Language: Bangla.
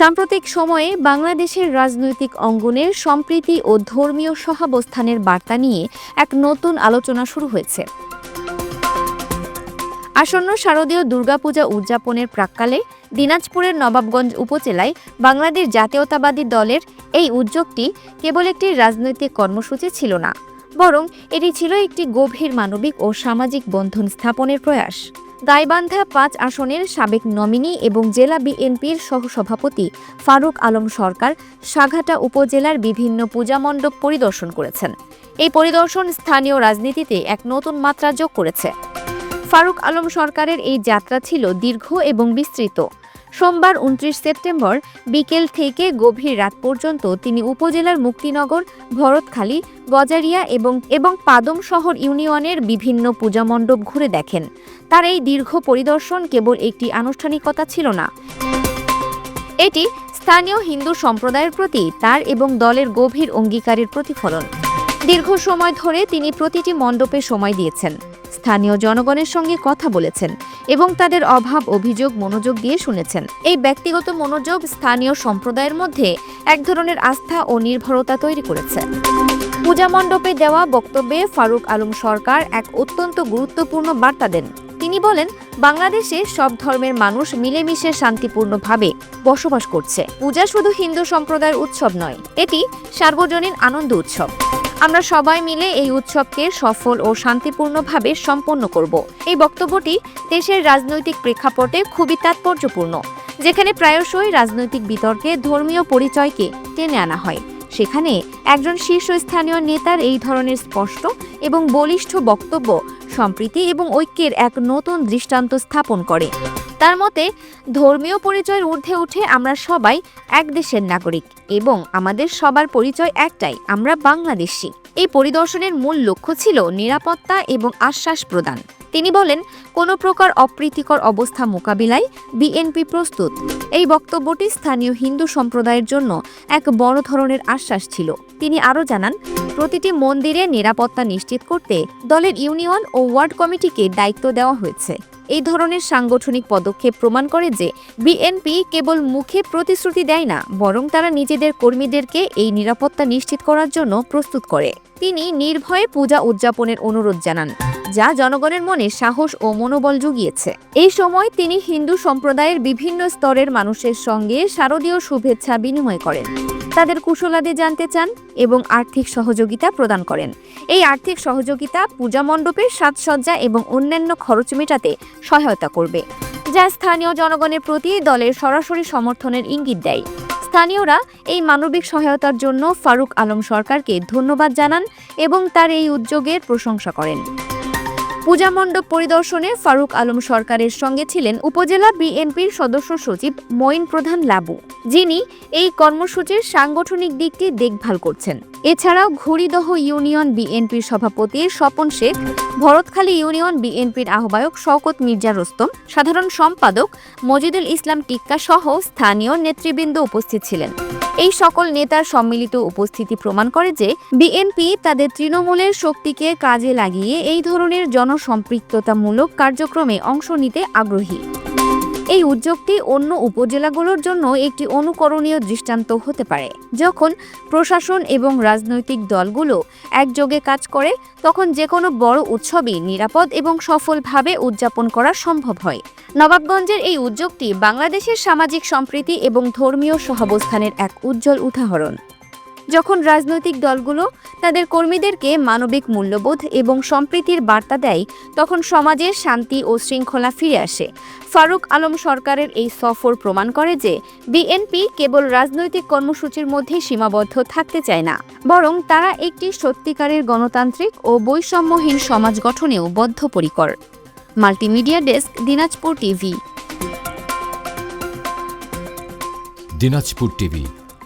সাম্প্রতিক সময়ে বাংলাদেশের রাজনৈতিক অঙ্গনের সম্প্রীতি ও ধর্মীয় সহাবস্থানের বার্তা নিয়ে এক নতুন আলোচনা শুরু হয়েছে। আসন্ন শারদীয় দুর্গাপূজা উদযাপনের প্রাক্কালে দিনাজপুরের নবাবগঞ্জ উপজেলায় বাংলাদেশ জাতীয়তাবাদী দলের এই উদ্যোগটি কেবল একটি রাজনৈতিক কর্মসূচি ছিল না, বরং এটি ছিল একটি গভীর মানবিক ও সামাজিক বন্ধন স্থাপনের প্রয়াস। গাইবান্ধা পাঁচ আসনের সাবেক নমিনি এবং জেলা বিএনপির সহসভাপতি ফারুক আলম সরকার সাঘাটা উপজেলার বিভিন্ন পূজা মণ্ডপ পরিদর্শন করেছেন। এই পরিদর্শন স্থানীয় রাজনীতিতে এক নতুন মাত্রা যোগ করেছে। ফারুক আলম সরকারের এই যাত্রা ছিল দীর্ঘ এবং বিস্তৃত। সোমবার উনত্রিশ সেপ্টেম্বর বিকেল থেকে গভীর রাত পর্যন্ত তিনি উপজেলার মুক্তিনগর, ভরতখালী, গজারিয়া এবং এবং পাদম শহর ইউনিয়নের বিভিন্ন পূজা মণ্ডপ ঘুরে দেখেন। তার এই দীর্ঘ পরিদর্শন কেবল একটি আনুষ্ঠানিকতা ছিল না। এটি স্থানীয় হিন্দু সম্প্রদায়ের প্রতি তার এবং দলের গভীর অঙ্গীকারের প্রতিফলন। দীর্ঘ সময় ধরে তিনি প্রতিটি মণ্ডপে সময় দিয়েছেন। স্থানীয় জনগণের সঙ্গে কথা বলেছেন এবং তাদের অভাব, অভিযোগ, মনোযোগ দিয়ে শুনেছেন। এই ব্যক্তিগত মনোযোগ স্থানীয় সম্প্রদায়ের মধ্যে এক ধরনের আস্থা ও নির্ভরতা তৈরি করেছে। পূজা মণ্ডপে দেওয়া বক্তব্যে ফারুক আলম সরকার এক অত্যন্ত গুরুত্বপূর্ণ বার্তা দেন। তিনি বলেন, বাংলাদেশে সব ধর্মের মানুষ মিলেমিশে শান্তিপূর্ণভাবে বসবাস করছে। পূজা শুধু হিন্দু সম্প্রদায়ের উৎসব নয়, এটি সার্বজনীন আনন্দ উৎসব। আমরা সবাই মিলে এই উৎসবকে সফল ও শান্তিপূর্ণভাবে সম্পন্ন করব। এই বক্তব্যটি দেশের রাজনৈতিক প্রেক্ষাপটে খুবই তাৎপর্যপূর্ণ, যেখানে প্রায়শই রাজনৈতিক বিতর্কে ধর্মীয় পরিচয়কে টেনে আনা হয়। সেখানে একজন শীর্ষস্থানীয় নেতার এই ধরনের স্পষ্ট এবং বলিষ্ঠ বক্তব্য সম্প্রীতি এবং ঐক্যের এক নতুন দৃষ্টান্ত স্থাপন করে। তার মতে, ধর্মীয় পরিচয়ের ঊর্ধ্বে উঠে আমরা সবাই এক দেশের নাগরিক এবং আমাদের সবার পরিচয় একটাই, আমরা বাংলাদেশি। এই পরিদর্শনের মূল লক্ষ্য ছিল নিরাপত্তা এবং আশ্বাস প্রদান। তিনি বলেন, কোনো প্রকার অপ্রীতিকর অবস্থা মোকাবিলায় বিএনপি প্রস্তুত। এই বক্তব্যটি স্থানীয় হিন্দু সম্প্রদায়ের জন্য এক বড় ধরনের আশ্বাস ছিল। তিনি আরও জানান, প্রতিটি মন্দিরে নিরাপত্তা নিশ্চিত করতে দলের ইউনিয়ন ও ওয়ার্ড কমিটিকে দায়িত্ব দেওয়া হয়েছে। এই ধরনের সাংগঠনিক পদক্ষেপ প্রমাণ করে যে বিএনপি কেবল মুখে প্রতিশ্রুতি দেয় না, বরং তারা নিজেদের কর্মীদেরকে এই নিরাপত্তা নিশ্চিত করার জন্য প্রস্তুত করে। তিনি নির্ভয়ে পূজা উদযাপনের অনুরোধ জানান। যা জনগণের মনে সাহস ও মনোবল জুগিয়েছে। এই সময় তিনি হিন্দু সম্প্রদায়ের বিভিন্ন স্তরের মানুষের সঙ্গে শারদীয় শুভেচ্ছা বিনিময় করেন। তাদের কুশলাদি জানতে চান এবং আর্থিক সহযোগিতা প্রদান করেন। এই আর্থিক সহযোগিতা পূজা মণ্ডপের সাজসজ্জা এবং অন্যান্য খরচ মেটাতে সহায়তা করবে, যা স্থানীয় জনগণের প্রতি দলের সরাসরি সমর্থনের ইঙ্গিত দেয়। স্থানীয়রা এই মানবিক সহায়তার জন্য ফারুক আলম সরকারকে ধন্যবাদ জানান এবং তার এই উদ্যোগের প্রশংসা করেন। পূজা মণ্ডপ পরিদর্শনে ফারুক আলম সরকারের সঙ্গে ছিলেন উপজেলা বিএনপির সদস্য সচিব মঈন প্রধান লাবু, যিনি এই কর্মসূচির সাংগঠনিক দিকটি দেখভাল করছেন। এছাড়াও ঘুড়িদহ ইউনিয়ন বিএনপির সভাপতি স্বপন শেখ, ভরতখালী ইউনিয়ন বিএনপির আহ্বায়ক শওকত মির্জা রোস্তম, সাধারণ সম্পাদক মজিদুল ইসলাম টিক্কা সহ স্থানীয় নেতৃবৃন্দ উপস্থিত ছিলেন। এই সকল নেতার সম্মিলিত উপস্থিতি প্রমাণ করে যে বিএনপি তাদের তৃণমূলের শক্তিকে কাজে লাগিয়ে এই ধরনের জনসম্পৃক্ততামূলক কার্যক্রমে অংশ নিতে আগ্রহী। এই উদ্যোগটি অন্য উপজেলাগুলোর জন্য একটি অনুকরণীয় দৃষ্টান্ত হতে পারে। যখন প্রশাসন এবং রাজনৈতিক দলগুলো একযোগে কাজ করে, তখন যে কোনো বড় উৎসবই নিরাপদ এবং সফলভাবে উদযাপন করা সম্ভব হয়। নবাবগঞ্জের এই উদ্যোগটি বাংলাদেশের সামাজিক সম্প্রীতি এবং ধর্মীয় সহাবস্থানের এক উজ্জ্বল উদাহরণ। যখন রাজনৈতিক দলগুলো তাদের কর্মীদেরকে মানবিক মূল্যবোধ এবং সম্প্রীতির বার্তা দেয়, তখন সমাজে শান্তি ও শৃঙ্খলা ফিরে আসে। ফারুক আলম সরকারের এই সফর প্রমাণ করে যে বিএনপি কেবল রাজনৈতিক কর্মসূচির মধ্যে সীমাবদ্ধ থাকতে চায় না, বরং তারা একটি সত্যিকারের গণতান্ত্রিক ও বৈষম্যহীন সমাজ গঠনেও বদ্ধপরিকর। Multimedia desk, Dinajpur TV. Dinajpur TV.